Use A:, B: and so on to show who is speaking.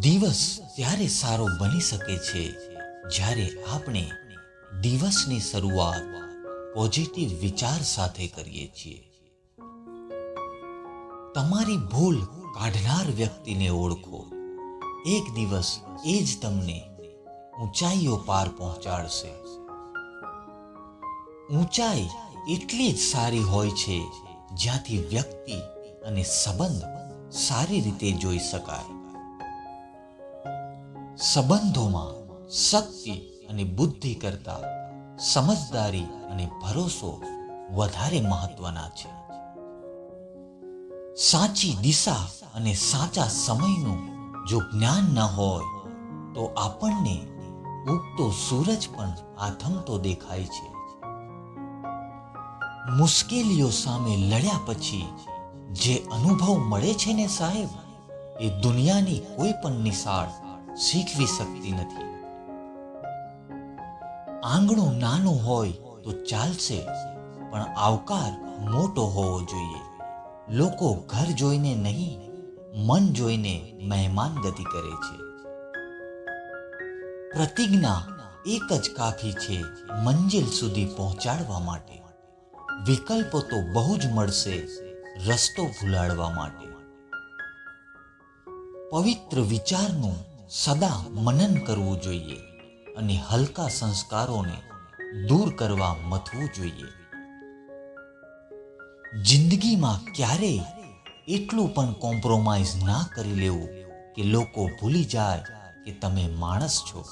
A: દિવસ ત્યારે સારો બની શકે છે. જ્યારે આપણે દિવસની શરૂઆત પોઝિટિવ વિચાર સાથે કરીએ છીએ. તમારી ભૂલ કાઢનાર વ્યક્તિને ઓળખો. એક દિવસ એ જ તમને ઊંચાઈઓ પાર પહોંચાડશે. ઊંચાઈ એટલી જ સારી હોય છે, જ્યાંથી વ્યક્તિ અને સંબંધ સારી રીતે જોઈ શકાય. સંબંધોમાં શક્તિ અને બુદ્ધિ કરતા સમજદારી અને ભરોસો વધારે મહત્વના છે. સાચી દિશા અને સાચા સમયનું જો જ્ઞાન ન હોય, તો આપણને ઉગતો સૂરજ પણ આથમતો દેખાય છે. મુશ્કેલીઓ સામે લડ્યા પછી જે અનુભવ મળે છે ને સાહેબ, એ દુનિયાની કોઈ પણ નિશાળ શીખવી શકતી નથી. આંગણું નાનું હોય તો ચાલશે, પણ આવકાર મોટો હોવો જોઈએ. લોકો ઘર જોઈને નહીં, મન જોઈને મહેમાન ગતિ કરે છે. પ્રતિજ્ઞા એક જ કાફી છે મંજિલ સુધી પહોંચાડવા માટે. વિકલ્પો તો બહુ જ મળશે રસ્તો ભૂલાડવા માટે. પવિત્ર વિચારનું સદા મનન કરવું જોઈએ અને હલકા સંસ્કારોને દૂર કરવા મથવું જોઈએ. જિંદગીમાં ક્યારેય એટલું પણ કોમ્પ્રોમાઇઝ ના કરી લેવું કે લોકો ભૂલી જાય કે તમે માણસ છો.